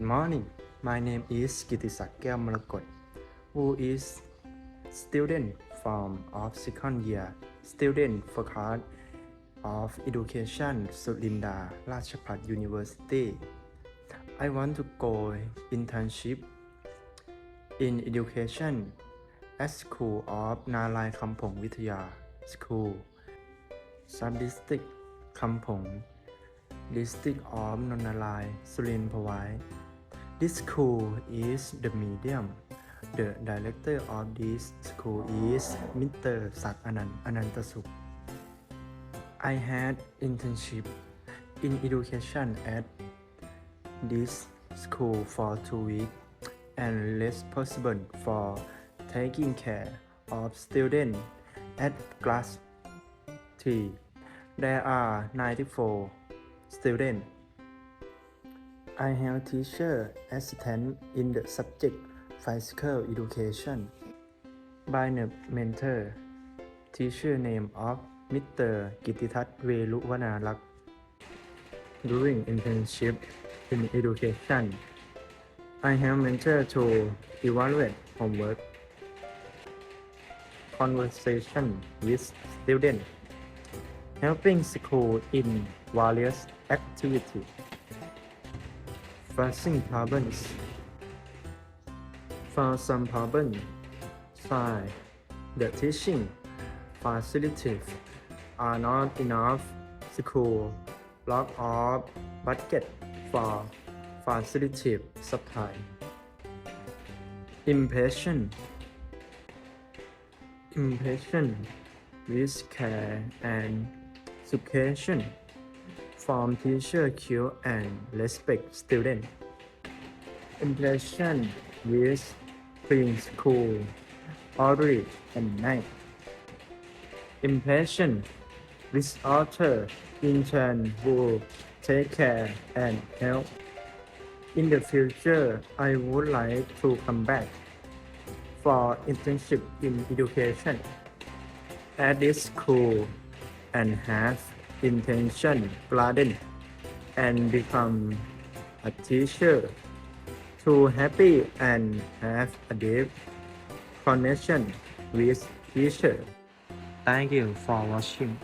Good morning. My name is Kitisak k e m r a k o t who is student from of second year student for class of education Surinda Rajapat University. I want to go internship in education at School of Nalai Kampong Vitaya School Sub-district Kampong District of Nonalai Surin Pawai This school is the medium The director of this school is Mr. Sak Anand Anantasuk I had internship in education at this school for two weeks and responsible for taking care of students at class 3. There are 94 students. I have teacher assistant in the subject physical education. By the mentor, teacher name of Mr. Gititat Veluwanarak. During internship in education, I have mentor to evaluate homework, conversation with students, helping school in various activities, facing problems. For some problems, try the teaching facilities are not enough. School lack of budget for facility supply. Impatient. Impatient. With care and education from teacher care and respect student. Impression with clean school early and night. Impression with author intern will take care and help. In the future, I would like to come back for internship in education at this school and have intention broaden and become a teacher to happy and have a deep connection with teacher. Thank you for watching.